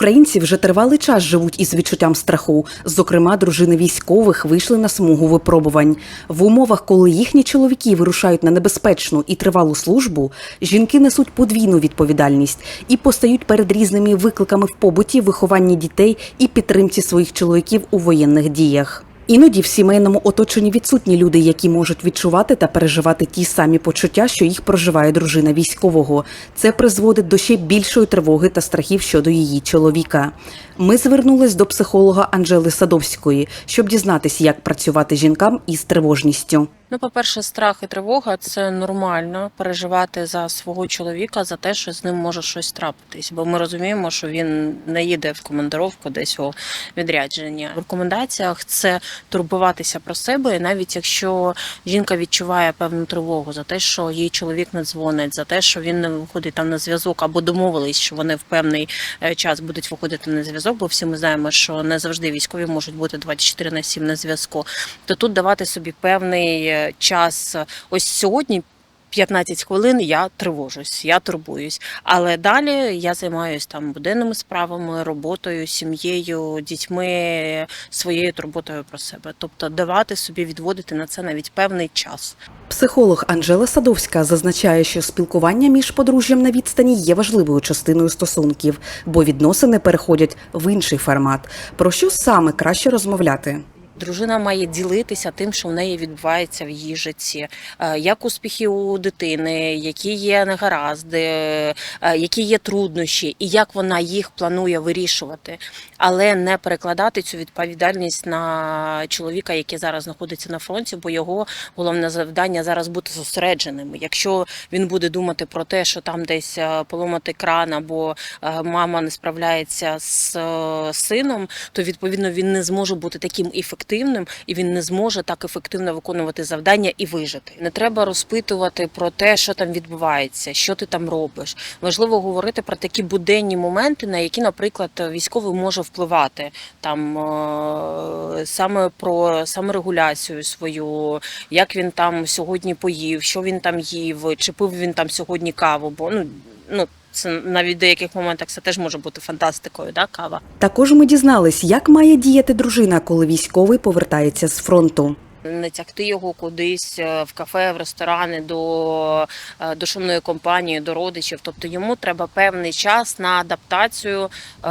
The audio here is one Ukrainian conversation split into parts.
Українці вже тривалий час живуть із відчуттям страху. Зокрема, дружини військових вийшли на смугу випробувань. В умовах, коли їхні чоловіки вирушають на небезпечну і тривалу службу, жінки несуть подвійну відповідальність і постають перед різними викликами в побуті, вихованні дітей і підтримці своїх чоловіків у воєнних діях. Іноді в сімейному оточенні відсутні люди, які можуть відчувати та переживати ті самі почуття, що їх проживає дружина військового. Це призводить до ще більшої тривоги та страхів щодо її чоловіка. Ми звернулись до психолога Анжели Садовської, щоб дізнатися, як працювати жінкам із тривожністю. Ну, по-перше, страх і тривога це нормально переживати за свого чоловіка за те, що з ним може щось трапитись. Бо ми розуміємо, що він не їде в командировку десь у відрядження. В рекомендаціях це турбуватися про себе, і навіть якщо жінка відчуває певну тривогу за те, що їй чоловік не дзвонить, за те, що він не виходить там на зв'язок, або домовились, що вони в певний е, час будуть виходити на зв'язок, бо всі ми знаємо, що не завжди військові можуть бути 24 на 7 на зв'язку. То тут давати собі певний е, час. Ось сьогодні. 15 хвилин я тривожусь, я турбуюсь. Але далі я займаюся там буденними справами, роботою, сім'єю, дітьми, своєю турботою про себе. Тобто давати собі відводити на це навіть певний час. Психолог Анжела Садовська зазначає, що спілкування між подружжям на відстані є важливою частиною стосунків, бо відносини переходять в інший формат. Про що саме краще розмовляти? Дружина має ділитися тим, що в неї відбувається в її житті, Е, як успіхи у дитини, які є негаразди, е, які є труднощі, і як вона їх планує вирішувати, але не перекладати цю відповідальність на чоловіка, який зараз знаходиться на фронті, бо його головне завдання зараз бути зосередженим. Якщо він буде думати про те, що там десь е, поломати кран або мама не справляється з сином, то відповідно він не зможе бути таким ефективним і він не зможе так ефективно виконувати завдання і вижити. Не треба розпитувати про те, що там відбувається, що ти там робиш. Важливо говорити про такі буденні моменти, на які, наприклад, військовий може впливати там е, саме про саморегуляцію свою, як він там сьогодні поїв, що він там їв, чи пив він там сьогодні каву, бо ну ну. Це навіть в деяких моментах це теж може бути фантастикою, да, кава. Також ми дізнались, як має діяти дружина, коли військовий повертається з фронту. не тягти його кудись е, в кафе, в ресторани до, е, до шумної компанії, до родичів. Тобто йому треба певний час на адаптацію е,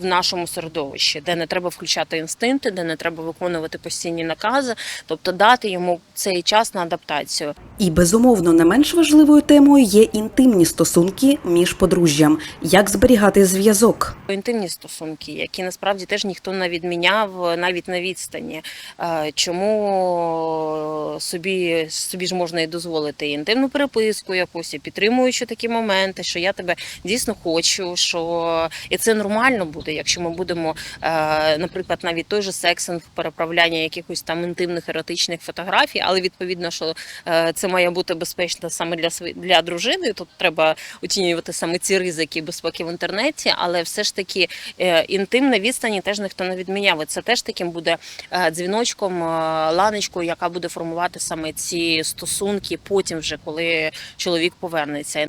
в- нашому середовищі, де не треба включати інстинкти, де не треба виконувати постійні накази, тобто дати йому цей час на адаптацію. І безумовно не менш важливою темою є інтимні стосунки між подружжям, як зберігати зв'язок. Інтимні стосунки, які насправді теж ніхто не відміняв навіть на відстані. Е, Чому собі, собі ж можна і дозволити і інтимну переписку якусь, і підтримуючи такі моменти, що я тебе дійсно хочу, що і це нормально буде, якщо ми будемо, е, наприклад, навіть той же сексинг, переправляння якихось там інтимних еротичних фотографій, але відповідно, що е, це має бути безпечно саме для для дружини. Тут треба оцінювати саме ці ризики безпеки в інтернеті, але все ж таки е, інтим на відстані теж ніхто не відміняв. Це теж таким буде дзвіночком, ланочкою, яка буде формувати саме ці стосунки потім, вже коли чоловік повернеться.